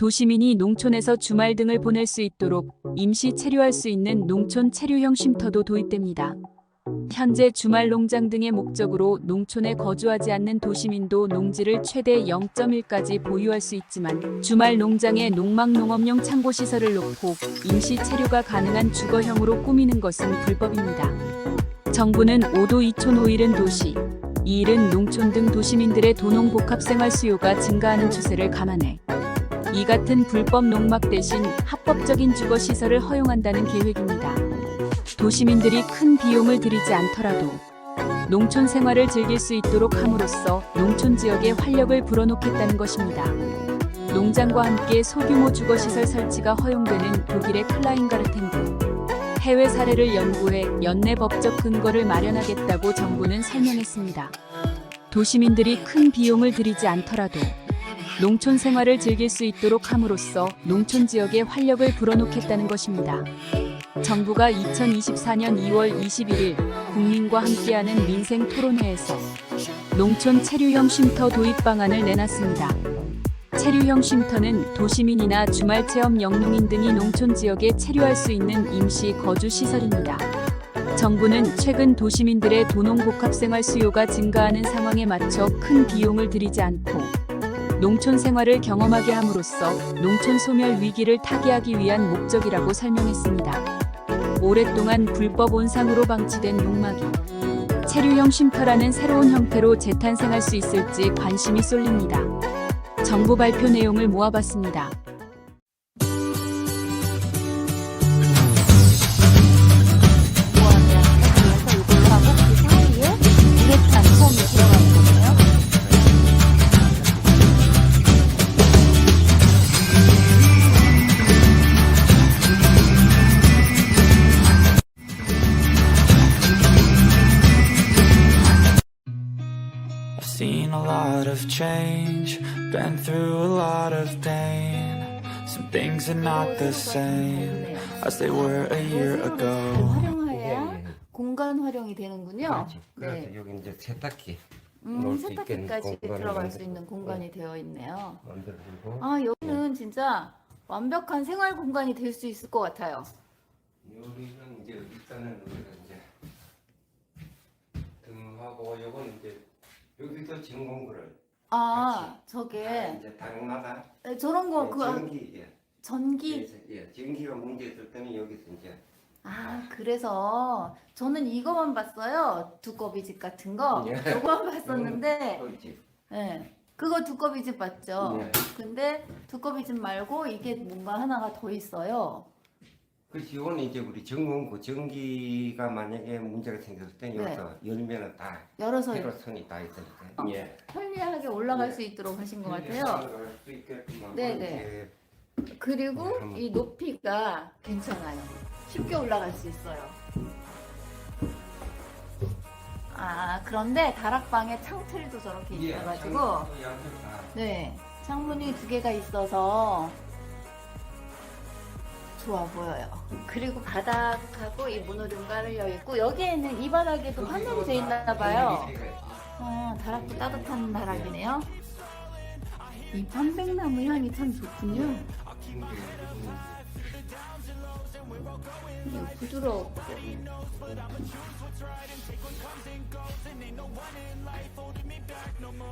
도시민이 농촌에서 주말 등을 보낼 수 있도록 임시 체류할 수 있는 농촌 체류형 쉼터도 도입됩니다. 현재 주말 농장 등의 목적으로 농촌에 거주하지 않는 도시민도 농지를 최대 0.1까지 보유할 수 있지만 주말 농장에 농막 농업용 창고 시설을 놓고 임시 체류가 가능한 주거형으로 꾸미는 것은 불법입니다. 정부는 5도 2촌 5일은 도시, 2일은 농촌 등 도시민들의 도농 복합 생활 수요가 증가하는 추세를 감안해 이 같은 불법 농막 대신 합법적인 주거 시설을 허용한다는 계획입니다. 도시민들이 큰 비용을 들이지 않더라도 농촌 생활을 즐길 수 있도록 함으로써 농촌 지역에 활력을 불어넣겠다는 것입니다. 농장과 함께 소규모 주거 시설 설치가 허용되는 독일의 클라인가르텐 등 해외 사례를 연구해 연내 법적 근거를 마련하겠다고 정부는 설명했습니다. 도시민들이 큰 비용을 들이지 않더라도 농촌 생활을 즐길 수 있도록 함으로써 농촌 지역에 활력을 불어넣겠다는 것입니다. 정부가 2024년 2월 21일 국민과 함께하는 민생 토론회에서 농촌 체류형 쉼터 도입 방안을 내놨습니다. 체류형 쉼터는 도시민이나 주말 체험 영농인 등이 농촌 지역에 체류할 수 있는 임시 거주 시설입니다. 정부는 최근 도시민들의 도농 복합 생활 수요가 증가하는 상황에 맞춰 큰 비용을 들이지 않고 농촌 생활을 경험하게 함으로써 농촌 소멸 위기를 타개하기 위한 목적이라고 설명했습니다. 오랫동안 불법 온상으로 방치된 농막이 체류형 쉼터라는 새로운 형태로 재탄생할 수 있을지 관심이 쏠립니다. 정부 발표 내용을 모아봤습니다. Of change, been through a lot of pain. Some things are not the same as they were a year 그 ago. 활용해야 공간 활용이 되는군요. 그래서 네. 여기 이제 세탁기 음, 수 세탁기까지 공간을 들어갈 수 만들고. 있는 공간이 되어 있네요. 만들어주고 아 여기는 진짜 완벽한 생활 공간이 될 수 있을 것 같아요. 여기는 이제 일단은 우리가 이제 등하고 요건 이제 여기서 진공구를 아 다 저게 이제 당마다 네, 저런 거 예, 그 전기 예. 전기 그래서, 예, 전기가 문제 있을 때는 여기서 이제 아, 그래서 저는 이거만 봤어요. 두꺼비 집 같은 거. 예. 요거만 봤었는데, 그렇지. 예. 그거 두꺼비 집 봤죠. 예. 근데 두꺼비 집 말고 이게 뭔가 하나가 더 있어요. 그래서 요거는 이제 우리 전공구 전기가 만약에 문제가 생겼을 때 네. 여기서 열면은 다 열어서 세로 선이 다 있으니까 예. 편리하게 올라갈 예. 수 있도록 하신 것 같아요. 올라갈 수 있게끔 하고 네네. 이제 그리고 음. 이 높이가 괜찮아요. 쉽게 올라갈 수 있어요. 아, 그런데 다락방에 창틀도 저렇게 예, 있어가지고, 창- 양쪽 다 네, 창문이 두 개가 있어서 좋아 보여요. 그리고 바닥하고 이 문으로 깔려 있고 여기에는 이 바닥에도 판넬이 돼 있나 봐요. 어, 다락도 따뜻한 다락이네요. 이 편백나무 향이 참 좋군요. 이게 부드럽고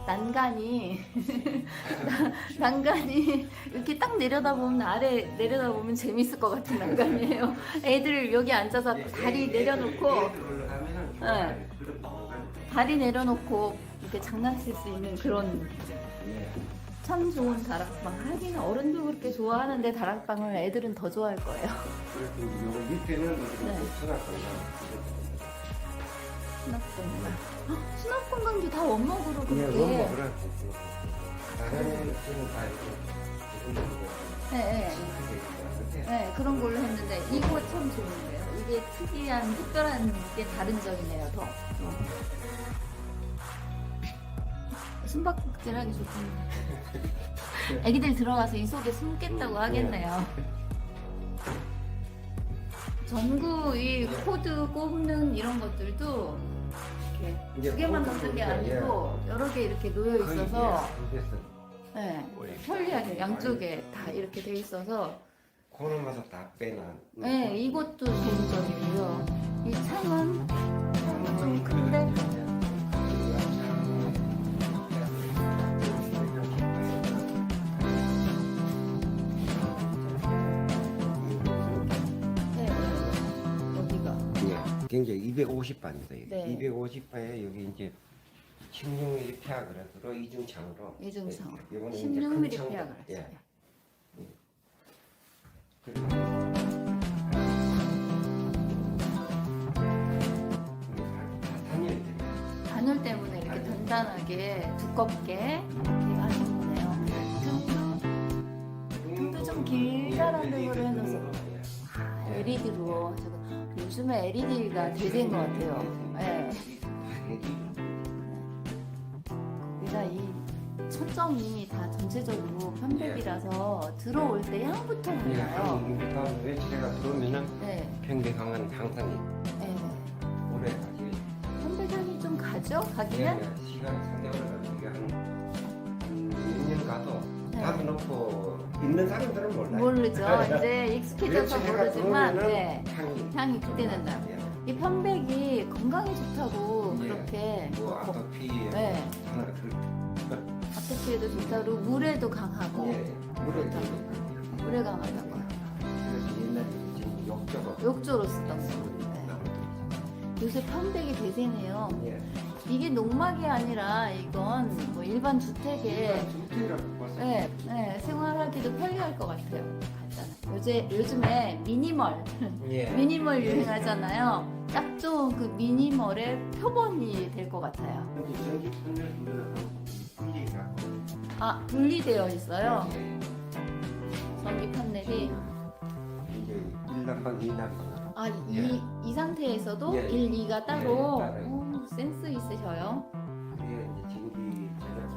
난간이 난간이 이렇게 딱 내려다보면 아래 내려다보면 재밌을 것 같은 난간이에요. 애들 여기 앉아서 다리 내려놓고 네. 다리 내려놓고 이렇게 장난칠 수 있는 그런 참 좋은 다락방. 하긴 어른도 그렇게 좋아하는데 다락방을 애들은 더 좋아할 거예요. 그래서 요 밑에는 네. 수납공간 수납 공간. 헉, 수납 공간도 다 원목으로 예, 그렇게. 너무 그래 다른 지금 다 이렇게 네, 네. 네, 그런 걸로 했는데 이거 참 좋은데요. 이게 특이한 특별한 게 다른 점이네요. 더. 숨바꼭질 하기 좋군요. 애기들 들어가서 이 속에 숨겠다고 하겠네요. 전구 이 코드 꼽는 이런 것들도 이렇게 두 개만 넣는 게 이제, 아니고 여러 개 이렇게 놓여 있어서 그래서 네, 네, 편리하게 양쪽에 다 이렇게 돼 있어서 코너마다 다 빼놔. 네, 이것도 좋은 점이고요. 굉장히 250반입니다. 네. 250반에 여기 이제 16mm 폐악을 해서 이중창으로. 이중창 예, 요거는 이제 16mm 큰 창으로. 피아가 예. 있어요. 그리고 이게 다 단열이 돼요. 단열 때문에 이렇게 단단하게 두껍게 이렇게 하신 거네요. 등도 등도 좀 길다란 등으로 해놔서 아, LED로 요즘에 LED가 대세인 것 같아요. 예. 거기다 이 천정이 다 전체적으로 편백이라서 들어올 때 향부터 예, 나요. 이부터 외출해가 들어오면은 네, 평백항은 항상 네. 오래 가지. 편백향이 좀 가죠? 예, 가기는? 예, 시간이 상당히 오래 네. 나도 놓고 있는 사람들은 몰라요. 모르죠. 이제 익숙해져서 모르지만 들어오면은 네. 향이 향이 그때는 나요. 예. 이 편백이 건강에 좋다고 예. 그렇게 뭐 거- 아토피 네. 하나 그 아토피에도 좋다고 물에도 강하고 예, 물에 좋다고 물에 강하다고 그래서 옛날에 지금 욕조가 욕조로 쓰던 거. 네. 요새 편백이 대세네요. 예. 이게 농막이 아니라 이건 뭐 일반 주택에. 네, 네, 생활하기도 편리할 것 같아요. 요새 요즘에 미니멀 예. 미니멀 유행하잖아요. 딱 좋은 그 미니멀의 표본이 될 것 같아요. 아 분리되어 있어요. 예. 전기 판넬이 이제 1난방, 2난방. 아, 이, 예. 이 상태에서도 예. 1, 2가 따로 예, 따로. 센스 있으셔요. 그래야 이제 전기 제작해.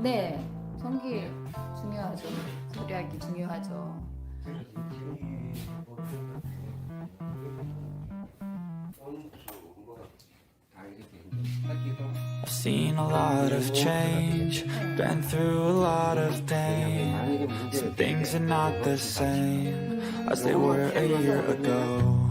네, 전기 중요하죠. 소리하기 중요하죠. I've seen a lot of change, been through a lot of pain. Some things are not the same as they were a year ago.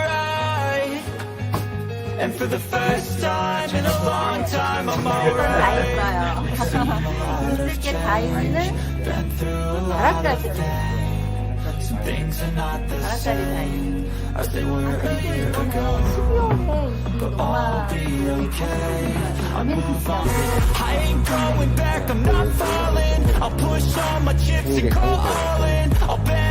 And for the first time in a long time, I'm 다 alright. 있어요. 있을 게다 있는 Been through a lot 바락까지 of pain. Some things are not the 바락까지 다 same 있는. as they were a 그래도 year 이번에 ago. 12월에 이 But 농막 I'll be okay. I move on. 로맨티스한 I ain't going back, I'm not falling. I'll push all my chips and go all in. I'll bet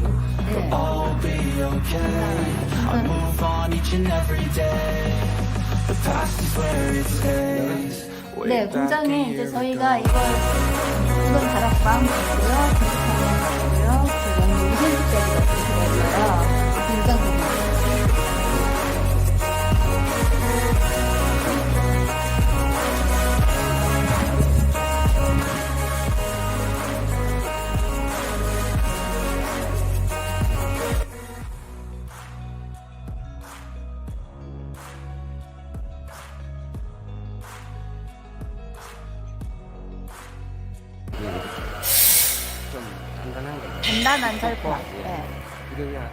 네. All will be okay. I move on each and every day. The past is where it stays. Way 네, back 공장에 이제 저희가. 이걸 이건 다락방 있고요, 계속하는 거고요, 그다음에 우선지까지가 들어있어요. 거. 단단한 살포. 예. 네. 그래야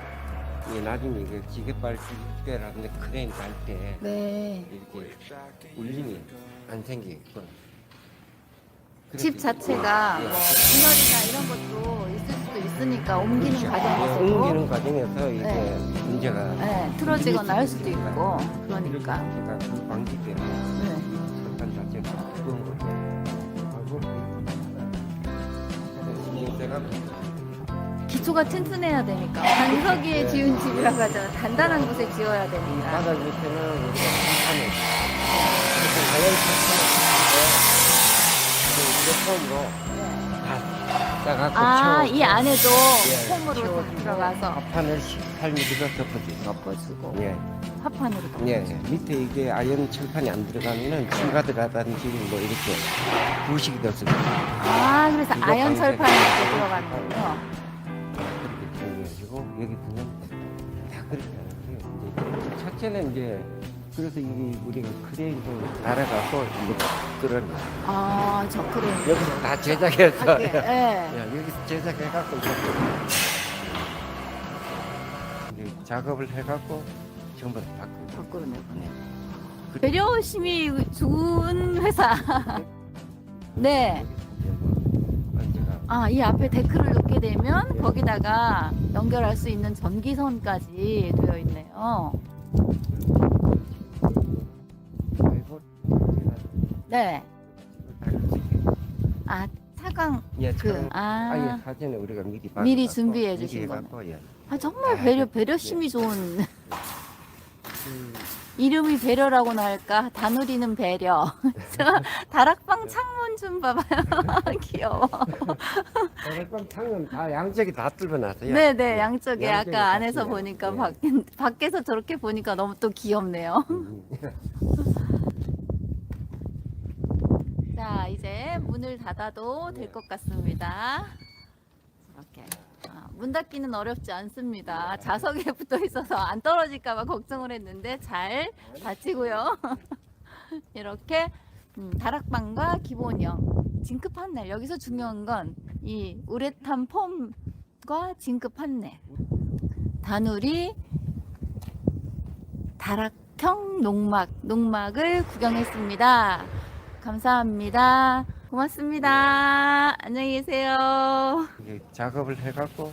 이게 나중에 이게 지게발 지게라든지 크레인 달때 네. 이렇게 울림이 안 생기겠군. 집 자체가 예. 뭐 분열이나 이런 것도 있을 수도 있으니까 옮기는 예, 과정에서 옮기는 과정에서 이게 네. 문제가 네, 틀어지거나 할 수도 있고 그러니까 제가 그 방지 때문에 네. 설판 자체가 두꺼운 거죠. 그래서 제가 기초가 튼튼해야 되니까 반석이에 지은 집이라고 하잖아 단단한 곳에 지어야 되니까. 바닥 밑에는 우리가 한판을 이렇게 자연 설판을 이제 폼으로 다 따갖고 아이 안에도 예, 폼으로 다 채워주고 들어가서. 합판을 18mm 덮어주고. 덮어주고. 예, 화판으로 덮어 예, 예. 밑에 이게 아연 철판이 안 들어가면은 침가들하든지 뭐 이렇게 부식이 있어요. 아 그래서 아연. 철판이 이렇게 들어가는군요 해주고 여기 보면 다 그렇게 하는데 이제 첫째는 이제 그래서 이게 우리가 크레인을 달아갖고 이제 끌어내 아저 그래 여기서 다 제작해서. 예. 야, 여기서 제작해갖고 이제 작업을 해갖고 전부 다 바꾸고 거꾸로 내보내 배려심이 좋은 회사. 네. 아, 이 앞에 데크를 놓게 되면 거기다가 연결할 수 있는 전기선까지 되어 있네요. 네. 아, 사강 예, 그그 아, 아예 사전에 우리가 미리 봐 미리 준비해 주신 거예 아 정말 배려 배려심이 좋은 그 이름이 배려라고나 할까? 다누리는 배려. 저 다락방 창문 좀 봐봐요. 귀여워. 다락방 창은 다 양쪽이 다 뚫어놨어요. 네, 네, 양쪽에 아까 다 안에서 뚫려. 보니까 네. 밖, 밖에서 저렇게 보니까 너무 또 귀엽네요. 음. 자, 이제 문을 닫아도 될 것 같습니다. 이렇게. 아, 문 닫기는 어렵지 않습니다. 자석에 붙어 있어서 안 떨어질까봐 걱정을 했는데 잘 닫히고요. 이렇게 음, 다락방과 기본형, 징크 판넬. 여기서 중요한 건 이 우레탄 폼과 징크 판넬. 다누리 다락형 농막, 농막을 구경했습니다. 감사합니다. 고맙습니다. 안녕히 계세요. 이게 작업을 해갖고